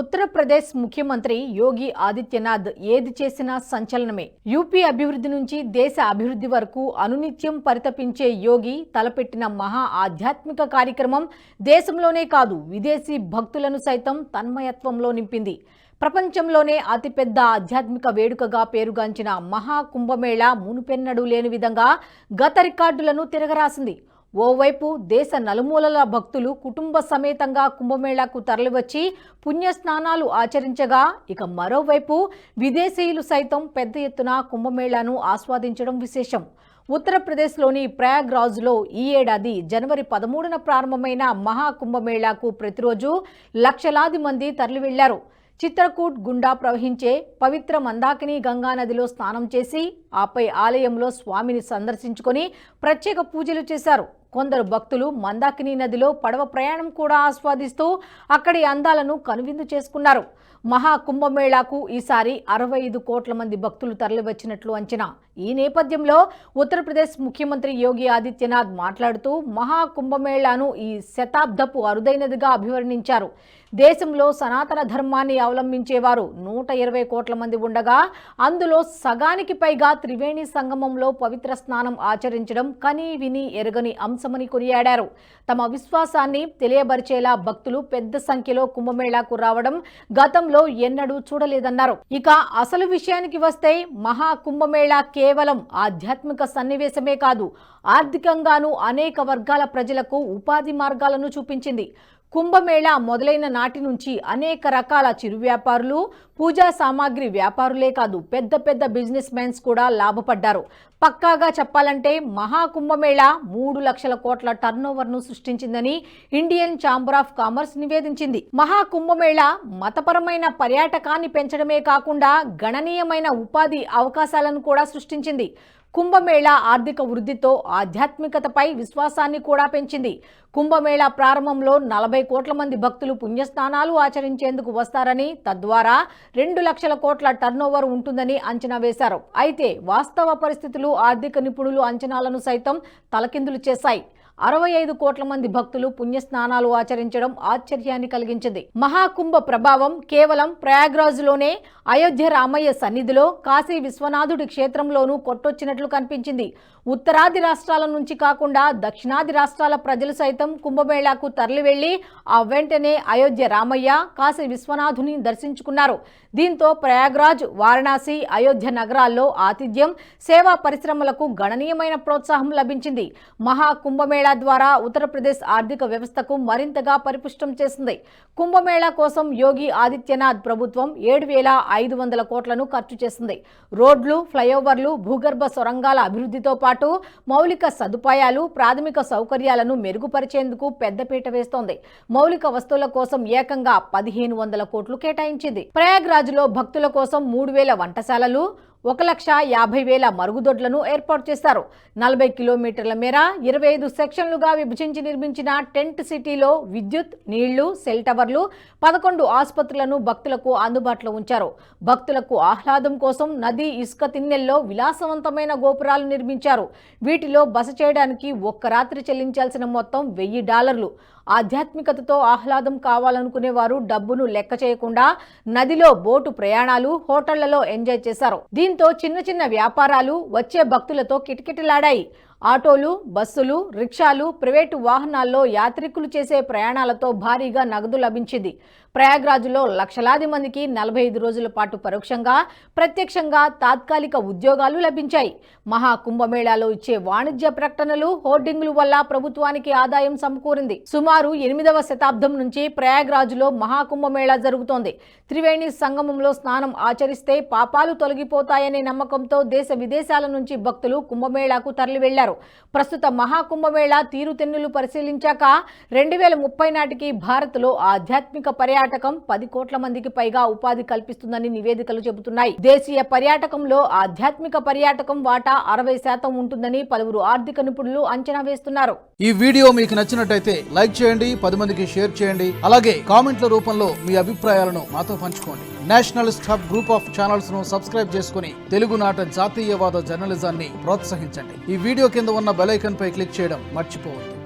ఉత్తరప్రదేశ్ ముఖ్యమంత్రి యోగి ఆదిత్యనాథ్ ఏది చేసినా సంచలనమే. యూపీ అభివృద్ధి నుంచి దేశ అభివృద్ధి వరకు అనునిత్యం పరితపించే యోగి తలపెట్టిన మహా ఆధ్యాత్మిక కార్యక్రమం దేశంలోనే కాదు విదేశీ భక్తులను సైతం తన్మయత్వంలో నింపింది. ప్రపంచంలోనే అతిపెద్ద ఆధ్యాత్మిక వేడుకగా పేరుగాంచిన మహాకుంభమేళ మునుపెన్నడూ లేని విధంగా గత రికార్డులను తిరగరాసింది. ఓవైపు దేశ నలుమూలల భక్తులు కుటుంబ సమేతంగా కుంభమేళాకు తరలివచ్చి పుణ్యస్నానాలు ఆచరించగా ఇక మరోవైపు విదేశీయులు సైతం పెద్ద ఎత్తున కుంభమేళాను ఆస్వాదించడం విశేషం. ఉత్తరప్రదేశ్లోని ప్రయాగ్రాజ్లో ఈ ఏడాది జనవరి పదమూడున ప్రారంభమైన మహా కుంభమేళాకు ప్రతిరోజు లక్షలాది మంది తరలి వెళ్ళారు చిత్రకూట్ గుండా ప్రవహించే పవిత్ర మందాకిని గంగా నదిలో స్నానం చేసి ఆపై ఆలయంలో స్వామిని సందర్శించుకొని ప్రత్యేక పూజలు చేశారు. కొందరు భక్తులు మందాకిని నదిలో పడవ ప్రయాణం కూడా ఆస్వాదిస్తూ అక్కడి అందాలను కనువిందు చేసుకున్నారు. మహా కుంభమేళాకు ఈసారి అరవై ఐదు కోట్ల మంది భక్తులు తరలివచ్చినట్లు అంచనా. ఈ నేపథ్యంలో ఉత్తరప్రదేశ్ ముఖ్యమంత్రి యోగి ఆదిత్యనాథ్ మాట్లాడుతూ మహా కుంభమేళాను ఈ శతాబ్దపు అరుదైనదిగా అభివర్ణించారు. దేశంలో సనాతన ధర్మాన్ని అవలంబించేవారు నూట ఇరవై కోట్ల మంది ఉండగా అందులో సగానికి పైగా త్రివేణి సంగమంలో పవిత్ర స్నానం ఆచరించడం కని విని ఎరగని అంశమని కొనియాడారు. తమ విశ్వాసాన్ని తెలియబరిచేలా భక్తులు పెద్ద సంఖ్యలో కుంభమేళాకు రావడం గతంలో ఎన్నడూ చూడలేదన్నారు. ఇక అసలు విషయానికి వస్తే మహా కుంభమేళా కేవలం ఆధ్యాత్మిక సన్నివేశమే కాదు ఆర్థికంగానూ అనేక వర్గాల ప్రజలకు ఉపాధి మార్గాలను చూపించింది. కుంభమేళా మొదలైన నాటి నుంచి అనేక రకాల చిరు వ్యాపారులు పూజా సామాగ్రి వ్యాపారులే కాదు పెద్ద పెద్ద బిజినెస్ మ్యాన్స్ కూడా లాభపడ్డారు. పక్కాగా చెప్పాలంటే మహాకుంభమేళా మూడు లక్షల కోట్ల టర్నోవర్ను సృష్టించిందని ఇండియన్ ఛాంబర్ ఆఫ్ కామర్స్ నివేదించింది. మహాకుంభమేళా మతపరమైన పర్యాటకాన్ని పెంచడమే కాకుండా గణనీయమైన ఉపాధి అవకాశాలను కూడా సృష్టించింది. కుంభమేళా ఆర్థిక వృద్ధితో ఆధ్యాత్మికతపై విశ్వాసాన్ని కూడా పెంచింది. కుంభమేళా ప్రారంభంలో నలభై కోట్ల మంది భక్తులు పుణ్యస్నానాలు ఆచరించేందుకు వస్తారని తద్వారా రెండు లక్షల కోట్ల టర్నోవర్ ఉంటుందని అంచనా వేశారు. అయితే వాస్తవ పరిస్థితులు ఆర్థిక నిపుణులు అంచనాలను సైతం తలకిందులు చేశాయి. అరవై ఐదు కోట్ల మంది భక్తులు పుణ్యస్నానాలు ఆచరించడం ఆశ్చర్యాన్ని కలిగించింది. మహాకుంభ ప్రభావం కేవలం ప్రయాగ్రాజ్లోనే అయోధ్య రామయ్య సన్నిధిలో కాశీ విశ్వనాథుడి క్షేత్రంలోనూ కొట్టొచ్చినట్లు కనిపించింది. ఉత్తరాది రాష్ట్రాల నుంచి కాకుండా దక్షిణాది రాష్ట్రాల ప్రజలు సైతం కుంభమేళాకు తరలివెళ్ళి ఆ వెంటనే అయోధ్య రామయ్య కాశీ విశ్వనాథుని దర్శించుకున్నారు. దీంతో ప్రయాగ్రాజ్ వారణాసి అయోధ్య నగరాల్లో ఆతిథ్యం సేవా పరిశ్రమలకు గణనీయమైన ప్రోత్సాహం లభించింది. మహా కుంభమేళా ద్వారా ఉత్తరప్రదేశ్ ఆర్థిక వ్యవస్థకు మరింతగా పరిపుష్టం చేసింది. కుంభమేళా కోసం యోగి ఆదిత్యనాథ్ ప్రభుత్వం ఏడు వేల ఐదు వందల కోట్లను ఖర్చు చేసింది. రోడ్లు ఫ్లైఓవర్లు భూగర్భ సొరంగాల అభివృద్ధితో పాటు మౌలిక సదుపాయాలు ప్రాథమిక సౌకర్యాలను మెరుగుపరిచేందుకు పెద్దపీట వేస్తోంది. మౌలిక వస్తువుల కోసం ఏకంగా పదిహేను వందల కోట్లు కేటాయించింది. ప్రయాగ్రాజ్లో భక్తుల కోసం మూడు వేల వంటశాలలు ఒక లక్ష యాభై వేల మరుగుదొడ్లను ఏర్పాటు చేశారు. నలభై కిలోమీటర్ల మేర ఇరవై ఐదు సెక్షన్లుగా విభజించి నిర్మించిన టెంట్ సిటీలో విద్యుత్ నీళ్ళు సెల్ టవర్లు పదకొండు ఆసుపత్రులను భక్తులకు అందుబాటులో ఉంచారు. భక్తులకు ఆహ్లాదం కోసం నది ఇసుక తిన్నెల్లో విలాసవంతమైన గోపురాలు నిర్మించారు. వీటిలో బస చేయడానికి ఒక్క రాత్రి చెల్లించాల్సిన మొత్తం వెయ్యి డాలర్లు. ఆధ్యాత్మికతతో ఆహ్లాదం కావాలనుకునే వారు డబ్బును లెక్క చేయకుండా నదిలో బోటు ప్రయాణాలు హోటళ్ళలో ఎంజాయ్ చేశారు. దీంతో చిన్న చిన్న వ్యాపారాలు వచ్చే భక్తులతో కిటకిటలాడాయి. ఆటోలు బస్సులు రిక్షాలు ప్రైవేటు వాహనాల్లో యాత్రికులు చేసే ప్రయాణాలతో భారీగా నగదు లభించింది. ప్రయాగ్రాజ్లో లక్షలాది మందికి నలభై ఐదు రోజుల పాటు పరోక్షంగా ప్రత్యక్షంగా తాత్కాలిక ఉద్యోగాలు లభించాయి. మహా కుంభమేళాలో ఇచ్చే వాణిజ్య ప్రకటనలు హోర్డింగ్లు వల్ల ప్రభుత్వానికి ఆదాయం సమకూరింది. సుమారు ఎనిమిదవ శతాబ్దం నుంచి ప్రయాగ్రాజ్లో మహాకుంభమేళా జరుగుతోంది. త్రివేణి సంగమంలో స్నానం ఆచరిస్తే పాపాలు తొలగిపోతాయనే నమ్మకంతో దేశ విదేశాల నుంచి భక్తులు కుంభమేళాకు తరలివెళ్ళారు. వెళ్ళారు ప్రస్తుత మహాకుంభమేళ తీరుతెన్నులు పరిశీలించాక రెండు వేల ముప్పై నాటికి భారత్లో ఆధ్యాత్మిక పర్యాటకం పది కోట్ల మందికి పైగా ఉపాధి కల్పిస్తుందని నివేదికలు చెబుతున్నాయి. దేశీయ పర్యాటకంలో ఆధ్యాత్మిక పర్యాటకం వాటా అరవై శాతం ఉంటుందని పలువురు ఆర్థిక నిపుణులు అంచనా వేస్తున్నారు. ఈ వీడియో మీకు నచ్చినట్టయితే లైక్ చేయండి పది మందికి షేర్ చేయండి అలాగే కామెంట్ల రూపంలో మీ అభిప్రాయాలను మాతో పంచుకోండి. నేషనలిస్ట్ హబ్ గ్రూప్ ఆఫ్ ఛానల్స్ను సబ్స్క్రైబ్ చేసుకుని తెలుగునాట జాతీయవాద జర్నలిజాన్ని ప్రోత్సహించండి. ఈ వీడియో కింద ఉన్న బెల్ ఐకాన్ పై క్లిక్ చేయడం మర్చిపోవద్దు.